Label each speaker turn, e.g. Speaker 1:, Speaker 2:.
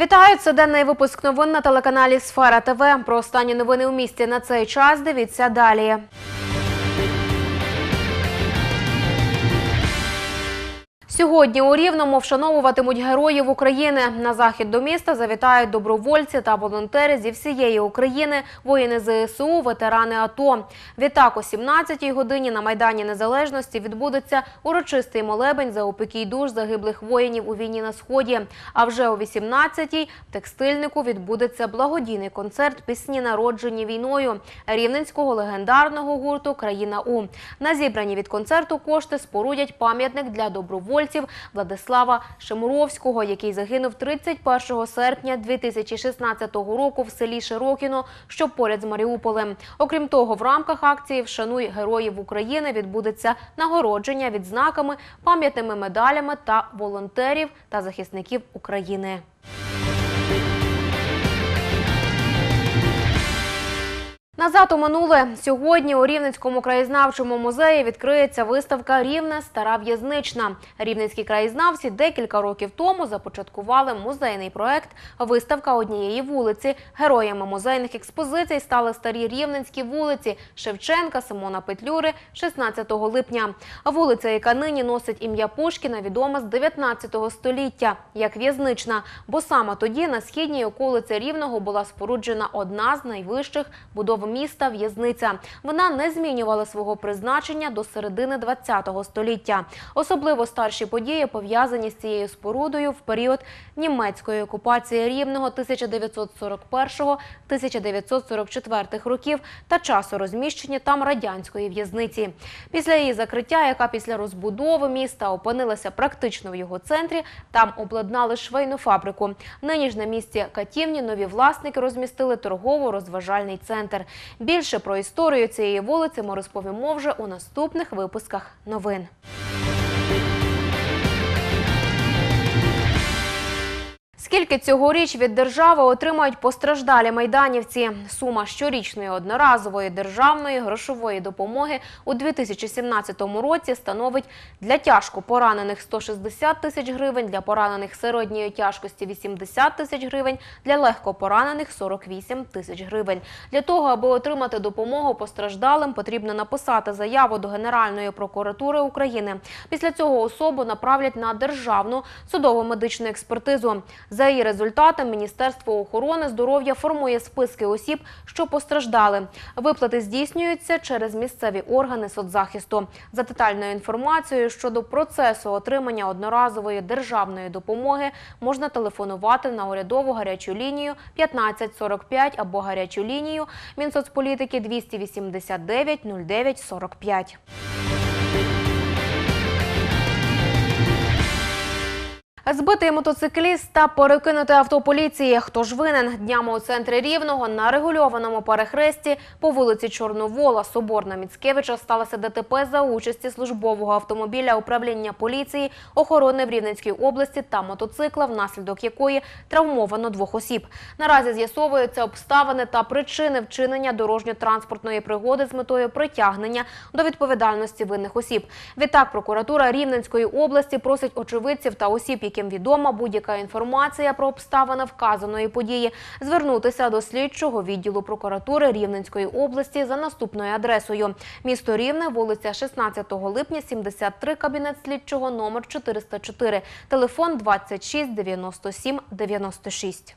Speaker 1: Вітаю! Це денний випуск новин на телеканалі Сфера ТВ. Про останні новини у місті на цей час. Дивіться далі. Сьогодні у Рівному вшановуватимуть героїв України. На захід до міста завітають добровольці та волонтери зі всієї України, воїни ЗСУ, ветерани АТО. Відтак о 17-й годині на Майдані Незалежності відбудеться урочистий молебень за опікій душ загиблих воїнів у війні на Сході. А вже о 18-й в текстильнику відбудеться благодійний концерт пісні народжені війною рівненського легендарного гурту Країна У. На зібрані від концерту кошти спорудять пам'ятник для добровольців Владислава Шемуровського, який загинув 31 серпня 2016 року в селі Широкіно, що поряд з Маріуполем. Окрім того, в рамках акції Вшануй героїв України відбудеться нагородження відзнаками, пам'ятними медалями та волонтерів та захисників України. Назад у минуле сьогодні у Рівненському краєзнавчому музеї відкриється виставка Рівне стара в'язнична. Рівненські краєзнавці декілька років тому започаткували музейний проект Виставка однієї вулиці. Героями музейних експозицій стали старі рівненські вулиці Шевченка, Симона Петлюри, 16 липня. Вулиця, яка нині носить ім'я Пушкіна, відома з 19 століття як в'язнична, бо саме тоді на східній околиці Рівного була споруджена одна з найвищих будов міста в'язниця. Вона не змінювала свого призначення до середини ХХ століття. Особливо старші події пов'язані з цією спорудою в період німецької окупації Рівного 1941-1944 років та часу розміщення там радянської в'язниці. Після її закриття, яка після розбудови міста опинилася практично в його центрі, там обладнали швейну фабрику. Нині ж на місці катівні нові власники розмістили торгово-розважальний центр. Більше про історію цієї вулиці ми розповімо вже у наступних випусках новин. Скільки цьогоріч від держави отримають постраждалі майданівці? Сума щорічної одноразової державної грошової допомоги у 2017 році становить для тяжко поранених 160 тисяч гривень, для поранених середньої тяжкості 80 тисяч гривень, для легко поранених 48 тисяч гривень. Для того, аби отримати допомогу постраждалим, потрібно написати заяву до Генеральної прокуратури України. Після цього особу направлять на державну судово-медичну експертизу. За її результатом Міністерство охорони здоров'я формує списки осіб, що постраждали. Виплати здійснюються через місцеві органи соцзахисту. За детальною інформацією щодо процесу отримання одноразової державної допомоги можна телефонувати на урядову гарячу лінію 1545 або гарячу лінію Мінсоцполітики 289 09 45. Збитий мотоцикліст та перекинути авто поліції. Хто ж винен? Днями у центрі Рівного на регульованому перехресті по вулиці Чорновола, Соборна Міцкевича сталося ДТП за участі службового автомобіля управління поліції, охорони в Рівненській області та мотоцикла, внаслідок якої травмовано двох осіб. Наразі з'ясовуються обставини та причини вчинення дорожньо-транспортної пригоди з метою притягнення до відповідальності винних осіб. Відтак прокуратура Рівненської області просить очевидців та осіб, яким відома будь-яка інформація про обставини вказаної події, звернутися до слідчого відділу прокуратури Рівненської області за наступною адресою: місто Рівне, вулиця 16 липня, 73, кабінет слідчого номер 404, телефон 26 97 96.